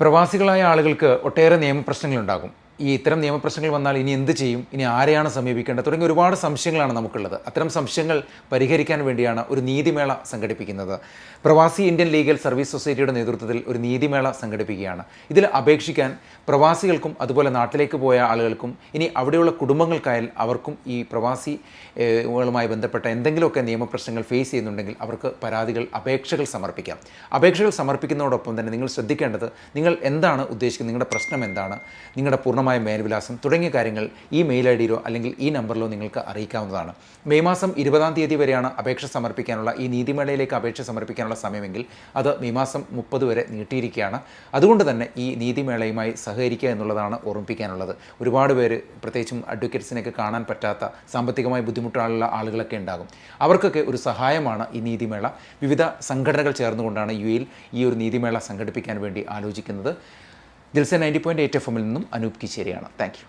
പ്രവാസികളായ ആളുകൾക്ക് ഒട്ടേറെ നിയമപ്രശ്നങ്ങളുണ്ടാകും. ഈ ഇത്തരം നിയമപ്രശ്നങ്ങൾ വന്നാൽ ഇനി എന്ത് ചെയ്യും? ഇനി ആരെയാണ് സമീപിക്കേണ്ടത്? തുടങ്ങിയ ഒരുപാട് സംശയങ്ങളാണ് നമുക്കുള്ളത്. അത്തരം സംശയങ്ങൾ പരിഹരിക്കാൻ വേണ്ടിയാണ് ഒരു നീതിമേള സംഘടിപ്പിക്കുന്നത്. പ്രവാസി ഇന്ത്യൻ ലീഗൽ സർവീസ് സൊസൈറ്റിയുടെ നേതൃത്വത്തിൽ ഒരു നീതിമേള സംഘടിപ്പിക്കുകയാണ്. ഇതിൽ അപേക്ഷിക്കാൻ പ്രവാസികൾക്കും അതുപോലെ നാട്ടിലേക്ക് പോയ ആളുകൾക്കും ഇനി അവിടെയുള്ള കുടുംബങ്ങൾക്കായാൽ അവർക്കും ഈ പ്രവാസി ഏഹ്, ബന്ധപ്പെട്ട എന്തെങ്കിലുമൊക്കെ നിയമപ്രശ്നങ്ങൾ ഫേസ് ചെയ്യുന്നുണ്ടെങ്കിൽ അവർക്ക് പരാതികൾ അപേക്ഷകൾ സമർപ്പിക്കാം. അപേക്ഷകൾ സമർപ്പിക്കുന്നതോടൊപ്പം തന്നെ നിങ്ങൾ ശ്രദ്ധിക്കേണ്ടത് നിങ്ങൾ എന്താണ് ഉദ്ദേശിക്കുന്നത്? നിങ്ങളുടെ പ്രശ്നം എന്താണ്? നിങ്ങളുടെ പൂർണമായ മേൽവിലാസം തുടങ്ങിയ കാര്യങ്ങൾ ഈ മെയിൽ ഐ ഡിയിലോ അല്ലെങ്കിൽ ഈ നമ്പറിലോ നിങ്ങൾക്ക് അറിയിക്കാവുന്നതാണ്. മെയ് മാസം ഇരുപതാം തീയതി വരെയാണ് അപേക്ഷ സമർപ്പിക്കാനുള്ള ഈ നീതിമേളയിലേക്ക് അപേക്ഷ സമർപ്പിക്കാനുള്ള സമയമെങ്കിൽ അത് മെയ് മാസം മുപ്പത് വരെ നീട്ടിയിരിക്കുകയാണ്. അതുകൊണ്ട് തന്നെ ഈ നീതിമേളയുമായി സഹകരിക്കുക എന്നുള്ളതാണ് ഓർമ്മിപ്പിക്കാനുള്ളത്. ഒരുപാട് പേര് പ്രത്യേകിച്ചും അഡ്വക്കേറ്റ്സിനൊക്കെ കാണാൻ പറ്റാത്ത സാമ്പത്തികമായി ബുദ്ധിമുട്ടുള്ള ആളുകളൊക്കെ ഉണ്ടാകും. അവർക്കൊക്കെ ഒരു സഹായമാണ് ഈ നീതിമേള. വിവിധ സംഘടനകൾ ചേർന്നുകൊണ്ടാണ് യു എയിൽ ഈ ഒരു നീതിമേള സംഘടിപ്പിക്കാൻ വേണ്ടി ആലോചിക്കുന്നത്. Dilsa ninety point eight F എമ്മിൽ നിന്നും അനൂപ് കിച്ചേരിയാണ്. Thank you